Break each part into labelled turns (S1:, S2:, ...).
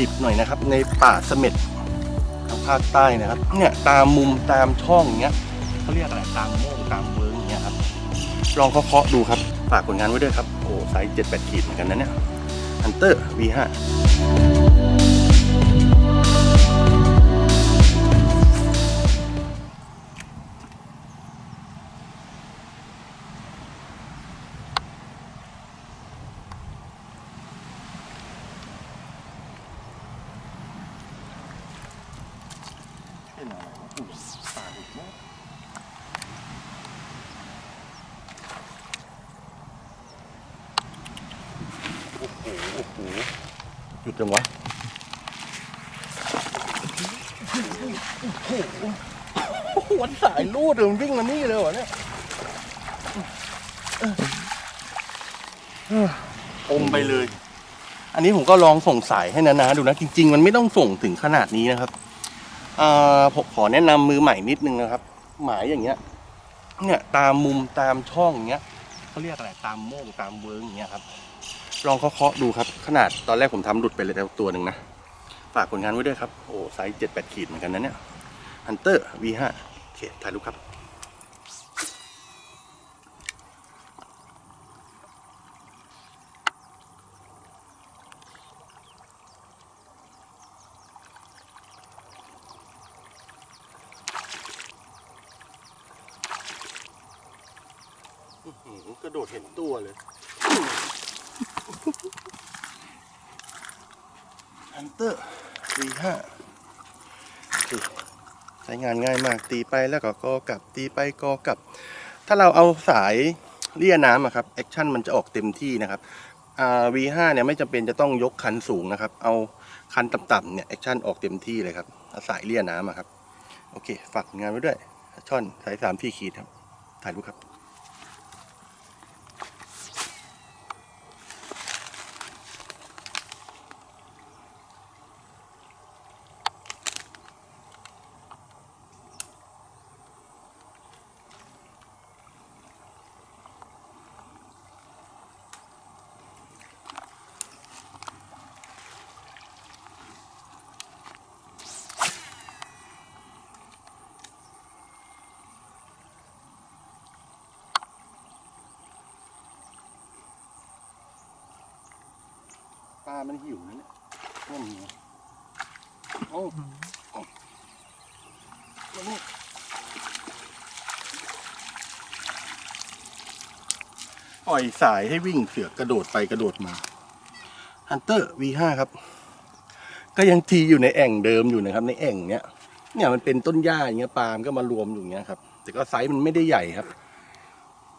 S1: ดิบๆหน่อยนะครับ ในป่าเสม็ดภาคใต้นะครับ เนี่ยตามมุมตามช่องเนี้ยเขาเรียกอะไรตามโม่งตามเวิร์อเนี้ยครับ ลองเคาะๆดูครับฝากผลงานไว้ด้วยครับโอ้ไซส์เจ็ดแปดขีดเหมือนกันนะเนี่ยฮันเตอร์ V5 โอ้โหโอ้โหหยุดจังวะโอ้โหวันสายลูดเลยมันวิ่งมานี่เลยเหรอเนี่ยอมไปเลย อันนี้ผมก็ลองส่งสายให้นานาดูนะ จริง ๆ มันไม่ต้องส่งถึงขนาดนี้นะครับอ่า ผมขอแนะนำมือใหม่นิดนึงนะครับ หมายอย่างเงี้ย เนี่ยตามมุมตามช่องอย่างเงี้ยเขาเรียกอะไรตามโม่งตามเวิร์กอย่างเงี้ยครับ ลองเคาะดูครับ ขนาดตอนแรกผมทำหลุดไปเลยแล้วตัวหนึ่งนะ ฝากผลงานไว้ด้วยครับ โอ้ไซส์เจ็ดแปดขีดเหมือนกันนะเนี่ย Hunter V5 โอเคถ่ายรูปครับ กระโดดเห็นตัวเลยฮันเตอร์ V5 ใช้งานง่ายมากตีไปแล้วก็กอกลับตีไปกอกลับ ถ้าเราเอาสายเลี่ยน้ำอะครับแอคชั่นมันจะออกเต็มที่นะครับอ่า V5 เนี่ยไม่จำเป็นจะต้องยกคันสูงนะครับ เอาคันต่ำๆเนี่ยแอคชั่นออกเต็มที่เลยครับาสายเลี่ยน้ำอะครับ โอเค ฝากงานไว้ด้วยช่อนสายสามที่ขีดครับ ถ่ายรูปครับ ปลามันหิวนี่นั่นไงโอ้มานี่ปล่อยสายให้วิ่งเสือกกระโดดไปกระโดดมาฮันเตอร์ V5 ครับ ก็ยังทีอยู่ในแอ่งเดิมอยู่นะครับ ในแอ่งเนี้ย เนี่ยมันเป็นต้นหญ้าอย่างเงี้ยปลามันก็มารวมอยู่เงี้ยครับ แต่ก็ไซส์มันไม่ได้ใหญ่ครับ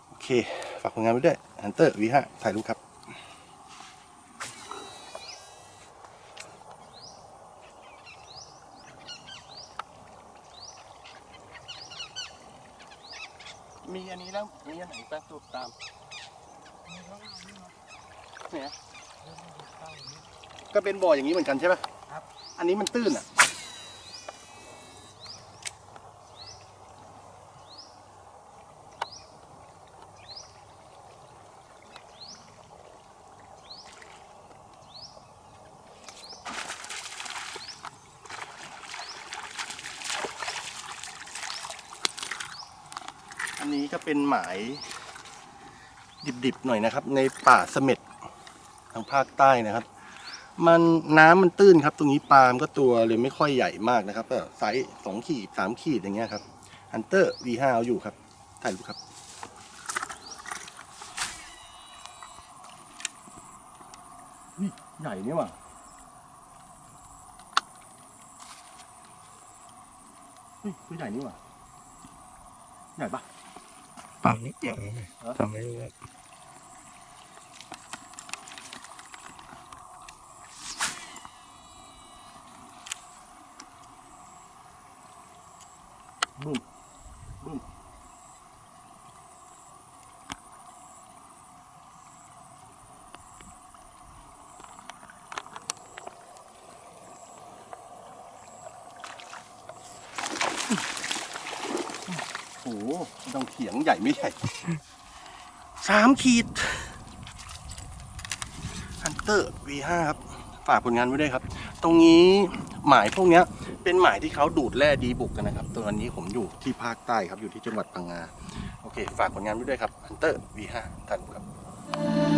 S1: โอเค ฝากผลงานไว้ด้วยฮันเตอร์ V5 ถ่ายรูปครับ มีอันนี้แล้ว มีอันไหนแป๊บตัวตามเนี่ยก็เป็นบ่ออย่างนี้เหมือนกันใช่ปะ
S2: ครับ
S1: อันนี้มันตื้นอะ นนี้ก็เป็นหมาย ดิบๆหน่อยนะครับ ในป่าเสม็ดทางภาคใต้นะครับ มันน้ำมันตื้นครับ ตรงนี้ปลามก็ตัวเลยไม่ค่อยใหญ่มากนะครับก็ไซส์สองขีดสามขีดอย่างเงี้ยครับฮันเตอร์ V5 เอาอยู่ครับถ่ายรูปครับนี่ใหญ่นี่หว่าเฮ้ยตัวใหญ่นี่หว่าใหญ่ปะ
S2: ปั๊มนิดเดียวทำไม่รู้ว่า
S1: บึ้มบึ้ โอ้โหต้องเขียงใหญ่ไม่ใหญ่สามขีดฮันเตอร์ V5 ครับ ฝากผลงานไว้ด้วยครับ ตรงนี้หมายพวกเนี้ยเป็นหมายที่เขาดูดแร่ดีบุกกันนะครับ ตอนนี้ผมอยู่ที่ภาคใต้ครับ อยู่ที่จังหวัดพังงา โอเค ฝากผลงานไว้ด้วยครับ Hunter V5 ท่านครับ